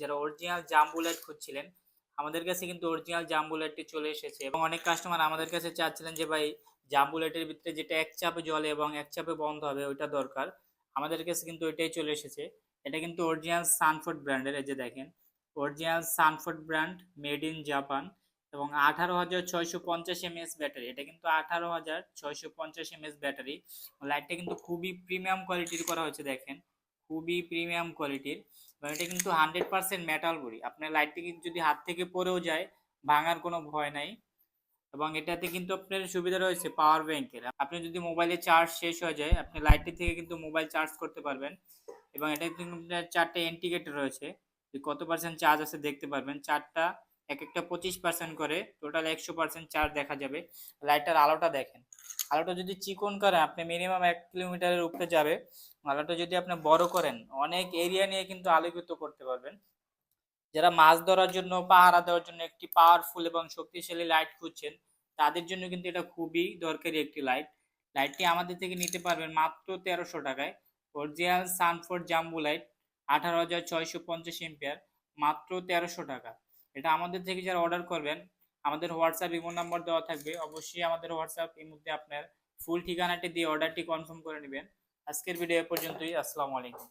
যারা অরিজিনাল জাম বুলেট খুঁজছিলেন, আমাদের কাছে কিন্তু অরিজিনাল জাম বুলেটটি চলে এসেছে এবং অনেক কাস্টমার আমাদের কাছে চাচ্ছিলেন যে, ভাই জাম বুলেটের ভিতরে যেটা এক চাপে জ্বলে এবং এক চাপে বন্ধ হবে, ওইটা দরকার। আমাদের কাছে কিন্তু ওইটাই চলে এসেছে। এটা কিন্তু অরিজিনাল সানফোর্ড ব্র্যান্ডের এই যে দেখেন original Sanford brand made in Japan এবং আঠারো হাজার ছয়শো পঞ্চাশ এমএস ব্যাটারি এটা কিন্তু আঠারো হাজার ছয়শো পঞ্চাশ এমএস ব্যাটারি লাইটটা কিন্তু খুবই প্রিমিয়াম কোয়ালিটির করা হয়েছে, দেখেন। খুবই প্রিমিয়াম কোয়ালিটির এবং এটা কিন্তু হান্ড্রেড পার্সেন্ট মেটাল বড়ি। আপনার লাইটটি কিন্তু যদি হাত থেকে পড়েও যায়, ভাঙার কোনো ভয় নাই। এবং এটাতে কিন্তু আপনার সুবিধা রয়েছে পাওয়ার ব্যাংকের আপনি যদি মোবাইলে চার্জ শেষ হয়ে যায়, আপনি লাইটটি থেকে কিন্তু মোবাইল চার্জ করতে পারবেন। এবং এটা কিন্তু চারটে ইন্ডিকেটর রয়েছে। কত পার্সেন্ট চার্জ আছে দেখতে পারবেন। চারটা এক একটা পঁচিশ পার্সেন্ট করে টোটাল একশো পার্সেন্ট চার্জ দেখা যাবে। লাইটটার আলোটা দেখেন। আলোটা যদি চিকন করেন, আপনি মিনিমাম এক কিলোমিটারের উপরে যাবে। আলোটা যদি আপনি বড় করেন, অনেক এরিয়া নিয়ে কিন্তু আলোকিত করতে পারবেন। যারা মাছ ধরার জন্য, পাহারা দেওয়ার জন্য একটি পাওয়ারফুল এবং শক্তিশালী লাইট খুঁজছেন, তাদের জন্য কিন্তু এটা খুবই দরকারি একটি লাইট লাইটটি আমাদের থেকে নিতে পারবেন মাত্র তেরোশো টাকায়। অরিজিনাল সানফোর্ড জাম্বু লাইট আঠারো হাজার ছয়শো পঞ্চাশ এম্পিয়ার মাত্র তেরোশো টাকা। এটা আমাদের থেকে যারা অর্ডার করবেন, আমাদের হোয়াটসঅ্যাপ ইমো নাম্বার দেওয়া থাকবে। অবশ্যই আমাদের হোয়াটসঅ্যাপ ইমোতে আপনার ফুল ঠিকানাটি দিয়ে অর্ডারটি কনফার্ম করে নেবেন। আজকের ভিডিও পর্যন্তই। আসসালামু আলাইকুম।